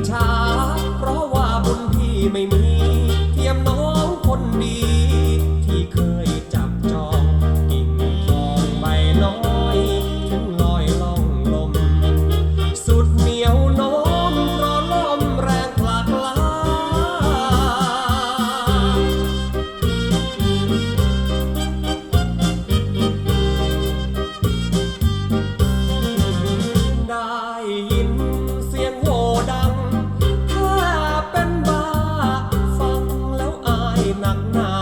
จฉาเพราะว่าบุญพี่ไม่มี นักหนา